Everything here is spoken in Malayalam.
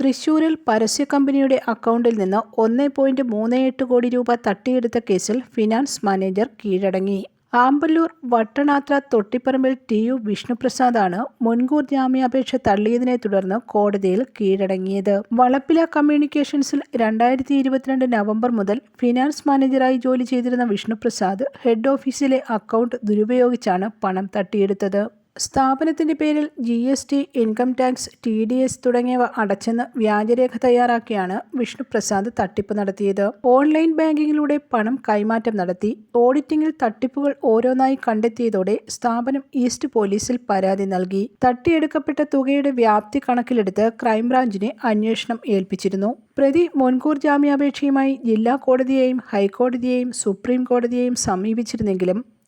തൃശൂരിൽ പരസ്യ കമ്പനിയുടെ അക്കൗണ്ടിൽ നിന്ന് ഒന്ന് പോയിന്റ് മൂന്ന് എട്ട് കോടി രൂപ തട്ടിയെടുത്ത കേസിൽ ഫിനാൻസ് മാനേജർ കീഴടങ്ങി. ആമ്പല്ലൂർ വട്ടണാത്ര തൊട്ടിപ്പറമ്പിൽ ടി യു വിഷ്ണുപ്രസാദാണ് മുൻകൂർ ജാമ്യാപേക്ഷ തള്ളിയതിനെ തുടർന്ന് കോടതിയിൽ കീഴടങ്ങിയത്. വളപ്പില കമ്മ്യൂണിക്കേഷൻസിൽ രണ്ടായിരത്തി ഇരുപത്തിരണ്ട് നവംബർ മുതൽ ഫിനാൻസ് മാനേജറായി ജോലി ചെയ്തിരുന്ന വിഷ്ണുപ്രസാദ് ഹെഡ് ഓഫീസിലെ അക്കൗണ്ട് ദുരുപയോഗിച്ചാണ് പണം തട്ടിയെടുത്തത്. സ്ഥാപനത്തിന്റെ പേരിൽ G S T income tax T D S തുടങ്ങിയവ അടച്ചെന്ന് വ്യാജരേഖ തയ്യാറാക്കിയാണ് വിഷ്ണുപ്രസാദ് തട്ടിപ്പ് നടത്തിയത്. ഓൺലൈൻ ബാങ്കിങ്ങിലൂടെ പണം കൈമാറ്റം നടത്തി ഓഡിറ്റിംഗിൽ തട്ടിപ്പുകൾ ഓരോന്നായി കണ്ടെത്തിയതോടെ സ്ഥാപനം ഈസ്റ്റ് പോലീസിൽ പരാതി നൽകി. തട്ടിയെടുക്കപ്പെട്ട തുകയുടെ വ്യാപ്തി കണക്കിലെടുത്ത് ക്രൈംബ്രാഞ്ചിനെ അന്വേഷണം ഏൽപ്പിച്ചിരുന്നു. പ്രതി മുൻകൂർ ജാമ്യാപേക്ഷയുമായി ജില്ലാ കോടതിയെയും ഹൈക്കോടതിയെയും സുപ്രീം കോടതിയെയും സമീപിച്ചിരുന്നെങ്കിലും